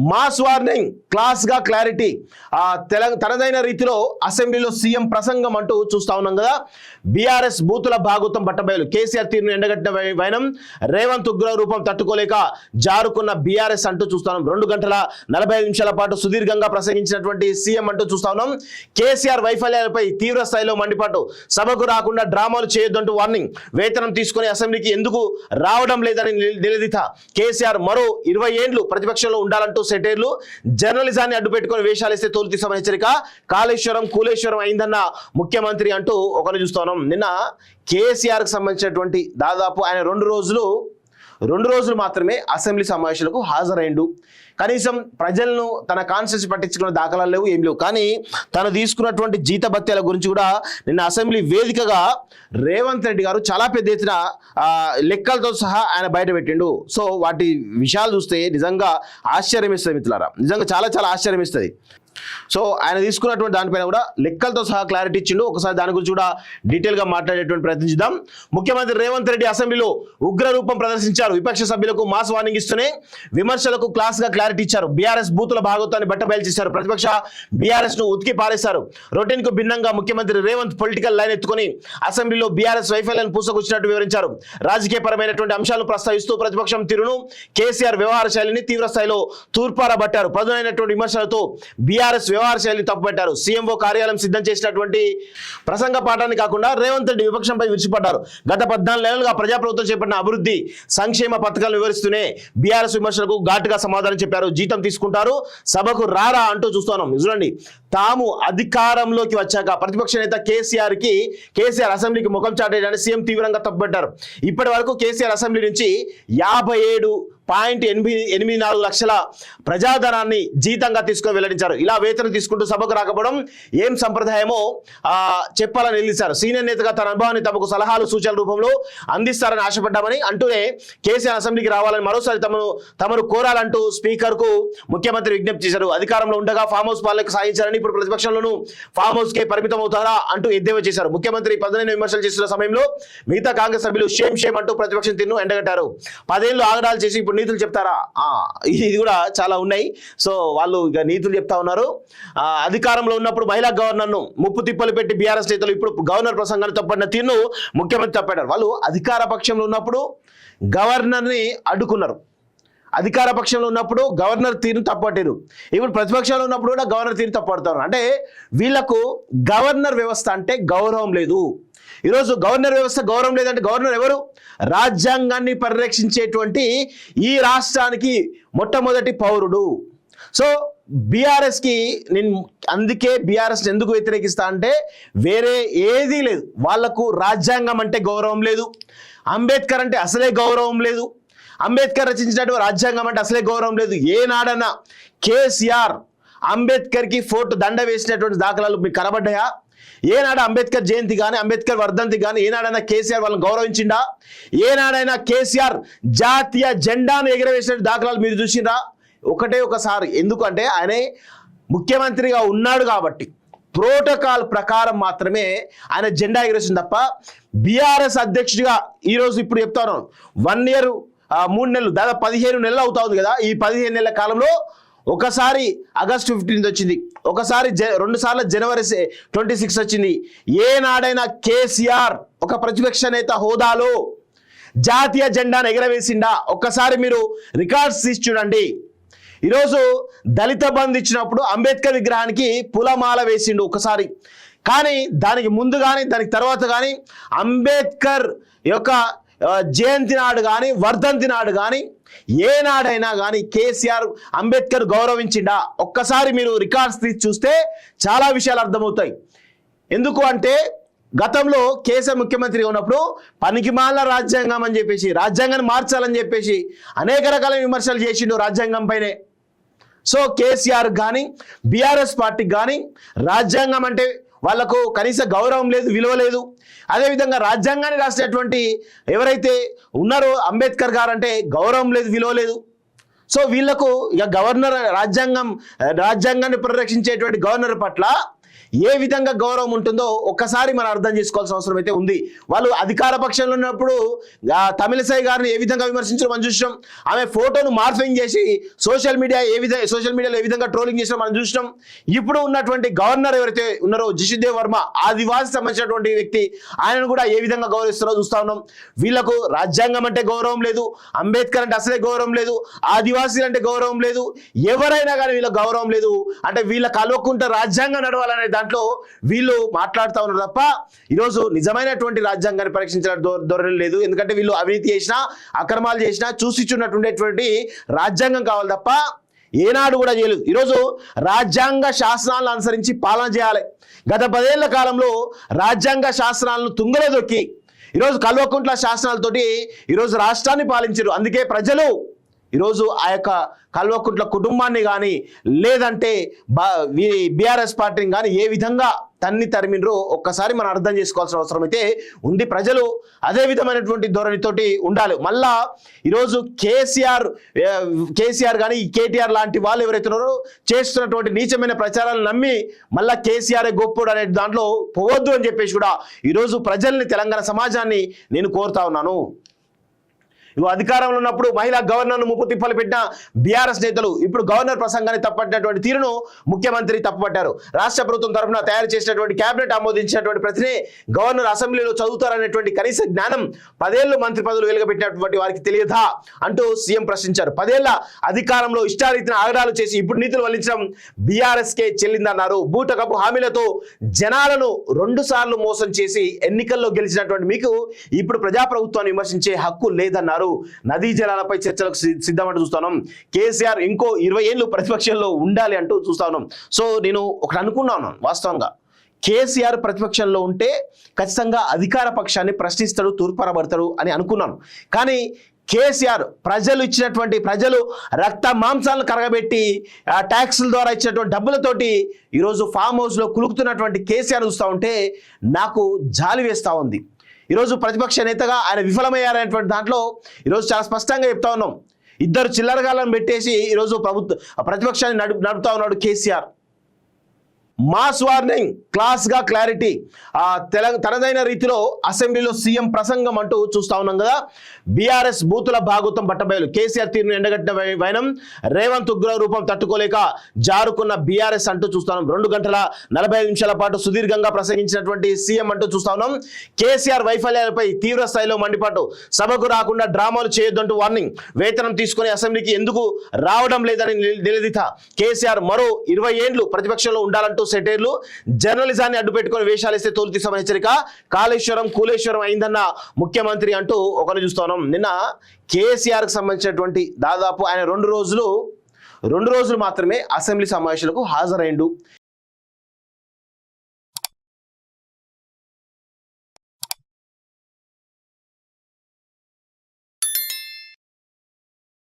Mass warning క్లాస్గా clarity. ఆ తనదైన రీతిలో అసెంబ్లీలో సీఎం ప్రసంగం అంటూ చూస్తా ఉన్నాం కదా. బీఆర్ఎస్ బూతుల భాగవతం పట్టబయలు కేసీఆర్ తీరును ఎండగట్టిన వైనం రేవంత్ ఉగ్ర రూపం తట్టుకోలేక జారుకున్న బీఆర్ఎస్ అంటూ చూస్తాను రెండు గంటల నలభై నిమిషాల పాటు సుదీర్ఘంగా ప్రసంగించినటువంటి సీఎం అంటూ చూస్తా ఉన్నాం. కేసీఆర్ వైఫల్యాలపై తీవ్ర స్థాయిలో మండిపాటు సభకు రాకుండా డ్రామాలు చేయొద్దంటూ వార్నింగ్. వేతనం తీసుకుని అసెంబ్లీకి ఎందుకు రావడం లేదని నిల- నిలదీత. కేసీఆర్ మరో ఇరవై ఏండ్లు ప్రతిపక్షంలో ఉండాలంటూ సెటైర్లు. జర్నలిజాన్ని అడ్డుపెట్టుకుని వేషాలు వేస్తే తోలు తీసామని హెచ్చరిక. కాళేశ్వరం కూలేశ్వరం అయిందన్న ముఖ్యమంత్రి అంటూ ఒకరిని చూస్తున్నాం నిన్న కేసీఆర్కి సంబంధించినటువంటి దాదాపు ఆయన రెండు రోజులు రెండు రోజులు మాత్రమే అసెంబ్లీ సమావేశాలకు హాజరైండు. కనీసం ప్రజలను తన కాన్స్టిట్యూన్సీ పట్టించుకున్న దాఖలాలు లేవు ఏం లేవు. కానీ తను తీసుకున్నటువంటి జీతభత్యాల గురించి కూడా నిన్న అసెంబ్లీ వేదికగా రేవంత్ రెడ్డి గారు చాలా పెద్ద ఎత్తున లెక్కలతో సహా ఆయన బయట పెట్టిండు. సో వాటి విషయాలు చూస్తే నిజంగా ఆశ్చర్యం ఇస్తుంది మిత్రులారా. నిజంగా చాలా చాలా ఆశ్చర్యం ఇస్తుంది సో ఆయన తీసుకున్నటువంటి దానిపైన కూడా లెక్కలతో సహా క్లారిటీ ఇచ్చిండు. ఒకసారి దాని గురించి కూడా డీటెయిల్గా మాట్లాడేటువంటి ప్రయత్నించుదాం ముఖ్యమంత్రి రేవంత్ రెడ్డి అసెంబ్లీలో ఉగ్ర రూపం ప్రదర్శించారు. విపక్ష సభ్యులకు మాస్ వార్నింగ్ ఇస్తూనే విమర్శలకు క్లాస్గా క్లారిటీ ఇచ్చారు. బీఆర్ఎస్ బూతుల భాగవతాన్ని బట్టబయలు చేశారు. ప్రతిపక్ష బీఆర్ఎస్ను ఉతికి పారేశారు. రొటీన్కు భిన్నంగా ముఖ్యమంత్రి రేవంత్ పొలిటికల్ లైన్ ఎత్తుకొని అసెంబ్లీలో బీఆర్ఎస్ వైఫల్యాన్ని పూసకొచ్చినట్టు వివరించారు. రాజకీయపరమైనటువంటి అంశాలను ప్రస్తావిస్తూ ప్రతిపక్షం తీరును. కేసీఆర్ వ్యవహార శైలిని తీవ్ర స్థాయిలో తూర్పారబట్టారు. పదునైనటువంటి విమర్శలతో బీఆర్ బీఆర్ఎస్ వ్యవహార శైలి తప్పుపట్టారు. సీఎంఓ కార్యాలయం సిద్ధం చేసినటువంటి ప్రసంగ పాఠాన్ని కాకుండా రేవంత్ రెడ్డి విపక్షంపై విడిచిపడ్డారు గత పద్నాలుగు నెలలుగా ప్రజాప్రభుత్వం చేపట్టిన అభివృద్ధి సంక్షేమ పథకాలను వివరిస్తూనే బీఆర్ఎస్ విమర్శలకు ఘాటుగా సమాధానం చెప్పారు. జీతం తీసుకుంటారు సభకు రారా అంటూ చూస్తున్నాం. చూడండి. తాము అధికారంలోకి వచ్చాక ప్రతిపక్ష నేత కేసీఆర్కి కేసీఆర్ అసెంబ్లీకి ముఖం చాటేయడానికి సీఎం తీవ్రంగా తప్పుపట్టారు ఇప్పటి వరకు కేసీఆర్ అసెంబ్లీ నుంచి యాభై ఏడు పాయింట్ ఎనిమిది ఎనిమిది నాలుగు లక్షల ప్రజాధనాన్ని జీతంగా తీసుకొని వెల్లడించారు. ఇలా వేతనం తీసుకుంటూ సభకు రాకపోవడం ఏం సంప్రదాయమో ఆ, చెప్పాలని నిలిచారు. సీనియర్ నేతగా తన అనుభవాన్ని తమకు సలహాలు సూచనల రూపంలో అందిస్తారని ఆశపడ్డామని అంటూనే కేసీఆర్ అసెంబ్లీకి రావాలని మరోసారి తమను తమను కోరాలంటూ స్పీకర్కు ముఖ్యమంత్రి విజ్ఞప్తి చేశారు. అధికారంలో ఉండగా ఫామ్ హౌస్ పాలనకు సాధించారని ఇప్పుడు ప్రతిపక్షంలోనూ ఫామ్ హౌస్ కే పరిమితం అవుతారా అంటూ ఎద్దేవా చేశారు. ముఖ్యమంత్రి పదనైన విమర్శలు చేస్తున్న సమయంలో మిగతా కాంగ్రెస్ సభ్యులు షేమ్ షేమ్ అంటూ ప్రతిపక్షం తిన్ను ఎండగట్టారు. పదేళ్ళు ఆగడాలు చేసి ఇప్పుడు నీతులు చెప్తారా? ఇది కూడా చాలా ఉన్నాయి. సో వాళ్ళు ఇక నీతులు చెప్తా ఉన్నారు. అధికారంలో ఉన్నప్పుడు మహిళా గవర్నర్ను ముప్పు తిప్పలు పెట్టి బీఆర్ఎస్ నేతలు ఇప్పుడు గవర్నర్ ప్రసంగాన్ని తప్పడిన తీరును ముఖ్యమంత్రి తప్పాడు. వాళ్ళు అధికార పక్షంలో ఉన్నప్పుడు గవర్నర్ని అడ్డుకున్నారు. అధికార పక్షంలో ఉన్నప్పుడు గవర్నర్ తీరును తప్పట్టారు ఇప్పుడు ప్రతిపక్షంలో ఉన్నప్పుడు కూడా గవర్నర్ తీరు తప్పడతారు అంటే వీళ్ళకు గవర్నర్ వ్యవస్థ అంటే గౌరవం లేదు. ఈరోజు గవర్నర్ వ్యవస్థ గౌరవం లేదంటే గవర్నర్ ఎవరు? రాజ్యాంగాన్ని పరిరక్షించేటువంటి ఈ రాష్ట్రానికి మొట్టమొదటి పౌరుడు. సో బీఆర్ఎస్కి నేను అందుకే బీఆర్ఎస్ ఎందుకు వ్యతిరేకిస్తా అంటే వేరే ఏదీ లేదు. వాళ్ళకు రాజ్యాంగం అంటే గౌరవం లేదు. అంబేద్కర్ అంటే అసలే గౌరవం లేదు. అంబేద్కర్ రచించినటువంటి రాజ్యాంగం అంటే అసలే గౌరవం లేదు. ఏనాడన్నా కేసీఆర్ అంబేద్కర్కి ఫోటో దండ వేసినటువంటి దాఖలాలు మీకు కనబడ్డాయా? ఏనాడు అంబేద్కర్ జయంతి కానీ అంబేద్కర్ వర్ధంతి కానీ ఏనాడైనా కేసీఆర్ వాళ్ళని గౌరవించిండా? ఏనాడైనా కేసీఆర్ జాతీయ జెండాను ఎగరవేసిన దాఖలాలు మీరు చూసిండ్రా? ఒకటే ఒకసారి. ఎందుకంటే ఆయన ముఖ్యమంత్రిగా ఉన్నాడు కాబట్టి ప్రోటోకాల్ ప్రకారం మాత్రమే ఆయన జెండా ఎగరేసింది తప్ప బీఆర్ఎస్ అధ్యక్షుడిగా ఈరోజు ఇప్పుడు చెప్తాను వన్ ఇయర్ మూడు నెలలు దాదాపు పదిహేను నెలలు అవుతా ఉంది కదా. ఈ పదిహేను నెలల కాలంలో ఒకసారి ఆగస్ట్ ఫిఫ్టీన్త్ వచ్చింది. ఒకసారి జ రెండు సార్లు జనవరి ట్వంటీ సిక్స్ వచ్చింది. ఏనాడైనా కేసీఆర్ ఒక ప్రతిపక్ష నేత హోదాలో జాతీయ జెండాను ఎగరవేసిండా? ఒక్కసారి మీరు రికార్డ్స్ తీసి చూడండి. ఈరోజు దళిత బంద్ ఇచ్చినప్పుడు అంబేద్కర్ విగ్రహానికి పులమాల వేసిండు ఒకసారి. కానీ దానికి ముందు కానీ దానికి తర్వాత కానీ అంబేద్కర్ యొక్క జయంతి నాడు కానీ వర్ధంతి నాడు కానీ ఏ నాడైనా కానీ కేసీఆర్ అంబేద్కర్ గౌరవించిండా? ఒక్కసారి మీరు రికార్డ్స్ తీసి చూస్తే చాలా విషయాలు అర్థమవుతాయి. ఎందుకు అంటే గతంలో కేసీఆర్ ముఖ్యమంత్రిగా ఉన్నప్పుడు పనికిమాల రాజ్యాంగం అని చెప్పేసి రాజ్యాంగాన్ని మార్చాలని చెప్పేసి అనేక రకాల విమర్శలు చేసిండు రాజ్యాంగం పైనే. సో కేసీఆర్ కానీ బీఆర్ఎస్ పార్టీకి కానీ రాజ్యాంగం అంటే వాళ్ళకు కనీస గౌరవం లేదు విలువ లేదు. అదేవిధంగా రాజ్యాంగాన్ని రాసినటువంటి ఎవరైతే ఉన్నారో అంబేద్కర్ గారు అంటే గౌరవం లేదు విలువ లేదు. సో వీళ్ళకు ఇక గవర్నర్ రాజ్యాంగం రాజ్యాంగాన్ని పరిరక్షించేటువంటి గవర్నర్ పట్ల ఏ విధంగా గౌరవం ఉంటుందో ఒక్కసారి మనం అర్థం చేసుకోవాల్సిన అవసరం అయితే ఉంది. వాళ్ళు అధికార పక్షంలో ఉన్నప్పుడు తమిళసాయి గారిని ఏ విధంగా విమర్శించడం మనం చూసినాం? ఆమె ఫోటోను మార్ఫింగ్ చేసి సోషల్ మీడియా ఏ విధంగా సోషల్ మీడియాలో ఏ విధంగా ట్రోలింగ్ చేసినా మనం చూసినాం. ఇప్పుడు ఉన్నటువంటి గవర్నర్ ఎవరైతే ఉన్నారో జిషుదేవ్ వర్మ ఆదివాసి సంబంధించినటువంటి వ్యక్తి ఆయనను కూడా ఏ విధంగా గౌరవిస్తారో చూస్తా ఉన్నాం. వీళ్ళకు రాజ్యాంగం అంటే గౌరవం లేదు అంబేద్కర్ అంటే అసలే గౌరవం లేదు ఆదివాసీలు అంటే గౌరవం లేదు ఎవరైనా కానీ వీళ్ళకి గౌరవం లేదు. అంటే వీళ్ళ కలవకుంటే రాజ్యాంగం నడవాలనే దాంట్లో వీళ్ళు మాట్లాడుతూ ఉన్నారు తప్ప ఈరోజు నిజమైనటువంటి రాజ్యాంగాన్ని పరీక్షించిన దొరకడం ధోరణి లేదు. ఎందుకంటే వీళ్ళు అవినీతి చేసినా అక్రమాలు చేసినా చూసిచ్చున్నటువంటి రాజ్యాంగం కావాలి తప్ప ఏనాడు కూడా చేయలేదు. ఈరోజు రాజ్యాంగ శాసనాలను అనుసరించి పాలన చేయాలి. గత పదేళ్ళ కాలంలో రాజ్యాంగ శాసనాలను తుంగలో దొక్కి ఈరోజు కల్వకుంట్ల శాసనాలతోటి ఈరోజు రాష్ట్రాన్ని పాలించారు. అందుకే ప్రజలు ఈరోజు ఆ యొక్క కల్వకుంట్ల కుటుంబాన్ని కానీ లేదంటే బీఆర్ఎస్ పార్టీని కానీ ఏ విధంగా తన్ని తరిమినరో ఒక్కసారి మనం అర్థం చేసుకోవాల్సిన అవసరం అయితే ఉంది. ప్రజలు అదే విధమైనటువంటి ధోరణితోటి ఉండాలి. మళ్ళా ఈరోజు కేసీఆర్ కేసీఆర్ కానీ కేటీఆర్ లాంటి వాళ్ళు ఎవరైతే ఉన్నారో చేస్తున్నటువంటి నీచమైన ప్రచారాలను నమ్మి మళ్ళా కేసీఆర్ గొప్పడు అనే దాంట్లో పోవద్దు అని చెప్పేసి కూడా ఈరోజు ప్రజల్ని తెలంగాణ సమాజాన్ని నేను కోరుతా ఉన్నాను. ఇవి అధికారంలో ఉన్నప్పుడు మహిళా గవర్నర్ను ముప్పు తిప్పలు పెట్టిన బీఆర్ఎస్ నేతలు ఇప్పుడు గవర్నర్ ప్రసంగాన్ని తప్పట్టినటువంటి తీరును ముఖ్యమంత్రి తప్పుపట్టారు రాష్ట్ర ప్రభుత్వం తరఫున తయారు చేసినటువంటి కేబినెట్ ఆమోదించినటువంటి ప్రతినే గవర్నర్ అసెంబ్లీలో చదువుతారనేటువంటి కనీస జ్ఞానం పదేళ్ళు మంత్రి పదవులు వెలుగబెట్టినటువంటి వారికి తెలియదా అంటూ సీఎం ప్రశ్నించారు. పదేళ్ళ అధికారంలో ఇష్టారీతిన ఆగడాలు చేసి ఇప్పుడు నీతులు వల్లించడం బీఆర్ఎస్ కే చెల్లిందన్నారు. బూటకపు హామీలతో జనాలను రెండు సార్లు మోసం చేసి ఎన్నికల్లో గెలిచినటువంటి మీకు ఇప్పుడు ప్రజాప్రభుత్వాన్ని విమర్శించే హక్కు లేదన్నారు. నదీ జలాలపై చర్చలకు సిద్ధం సిద్ధమంటూ చూస్తున్నాం. కేసీఆర్ ఇంకో ఇరవై ఏళ్ళు ప్రతిపక్షంలో ఉండాలి అంటూ చూస్తా ఉన్నాం. సో నేను ఒకటి అనుకున్నాను వాస్తవంగా. కేసీఆర్ ప్రతిపక్షంలో ఉంటే ఖచ్చితంగా అధికార పక్షాన్ని ప్రశ్నిస్తాడు తూర్పరబడతాడు అని అనుకున్నాను. కానీ కేసీఆర్ ప్రజలు ఇచ్చినటువంటి ప్రజలు రక్త మాంసాలను కరగబెట్టి ఆ ట్యాక్సుల ద్వారా ఇచ్చినటువంటి డబ్బులతోటి ఈరోజు ఫామ్ హౌస్లో కులుకుతున్నటువంటి కేసీఆర్ చూస్తూ ఉంటే నాకు జాలి వేస్తూ ఉంది. ఈరోజు ప్రతిపక్ష నేతగా ఆయన విఫలమయ్యారనేటువంటి దాంట్లో ఈరోజు చాలా స్పష్టంగా చెప్తా ఉన్నాం. ఇద్దరు చిల్లరగాలను పెట్టేసి ఈరోజు ప్రభుత్వ ప్రతిపక్షాన్ని నడు నడుపుతా ఉన్నాడు కేసీఆర్. మాస్ వార్నింగ్ క్లాస్గా క్లారిటీ. ఆ తనదైన రీతిలో అసెంబ్లీలో సీఎం ప్రసంగం అంటూ చూస్తా ఉన్నాం కదా. బీఆర్ఎస్ బూతుల భాగుతం పట్టబయలు. కేసీఆర్ తీరును ఎండగట్టిన వైనం రేవంత్ ఉగ్ర రూపం తట్టుకోలేక జారుకున్న బీఆర్ఎస్ అంటూ చూస్తాం రెండు గంటల నలభై నిమిషాల పాటు సుదీర్ఘంగా ప్రసంగించినటువంటి సీఎం అంటూ చూస్తా ఉన్నాం. కేసీఆర్ వైఫల్యాలపై తీవ్ర స్థాయిలో మండిపాటు సభకు రాకుండా డ్రామాలు చేయొద్దంటూ వార్నింగ్. వేతనం తీసుకుని అసెంబ్లీకి ఎందుకు రావడం లేదని నిలదీత. కేసీఆర్ మరో ఇరవై ఏండ్లు ప్రతిపక్షంలో ఉండాలంటూ సెటైర్లు. జర్నలిజాన్ని అడ్డుపెట్టుకుని వేషాలు వేస్తే తోలు తీసామని హెచ్చరిక. కాళేశ్వరం కూలేశ్వరం అయిందన్న ముఖ్యమంత్రి అంటూ ఒకరిని చూస్తున్నాం నిన్న కేసీఆర్కి సంబంధించినటువంటి దాదాపు ఆయన రెండు రోజులు రెండు రోజులు మాత్రమే అసెంబ్లీ సమావేశాలకు హాజరైండు.